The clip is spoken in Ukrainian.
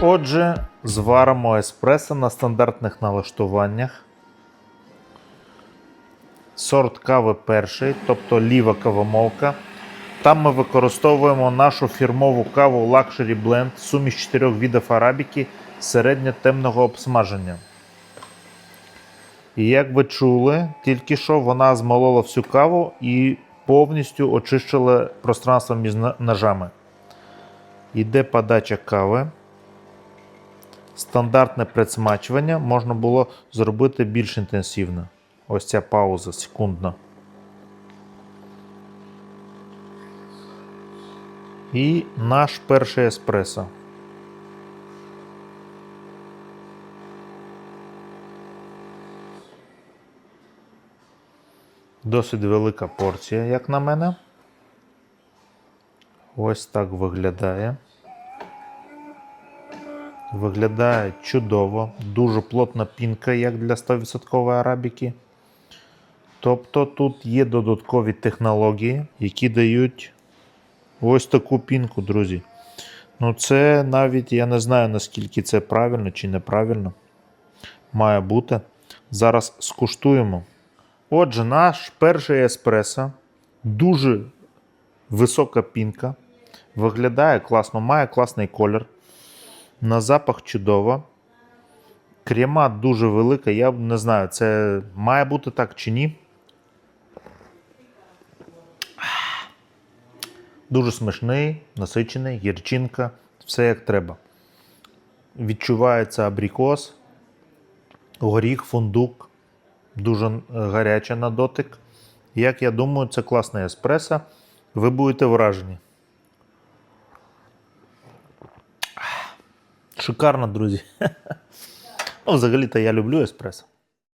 Отже, зваримо еспресо на стандартних налаштуваннях. Сорт кави перший, тобто ліва кавомолка. Там ми використовуємо нашу фірмову каву Luxury Blend, суміш чотирьох видів арабіки середньо-темного обсмаження. І як ви чули, тільки що вона змолола всю каву і повністю очищила пространство між ножами. Йде подача кави. Стандартне предсмачування можна було зробити більш інтенсивно. Ось ця пауза секундна. І наш перший еспресо. Досить велика порція, як на мене. Ось так виглядає. Виглядає чудово, дуже плотна пінка, як для 100% арабіки. Тобто тут є додаткові технології, які дають ось таку пінку, друзі. Ну, це навіть я не знаю, наскільки це правильно чи неправильно. Має бути. Зараз скуштуємо. Отже, наш перший еспресо дуже висока пінка. Виглядає класно, має класний колір. На запах чудово. Крема дуже велика. Я не знаю, це має бути так чи ні. Дуже смачний, насичений, гірчинка, все як треба. Відчувається абрикос, горіх, фундук, дуже е, гаряче на дотик. Як я думаю, це класний еспресо. Ви будете вражені. Шикарно, друзі. Ну, взагалі-то я люблю еспресо.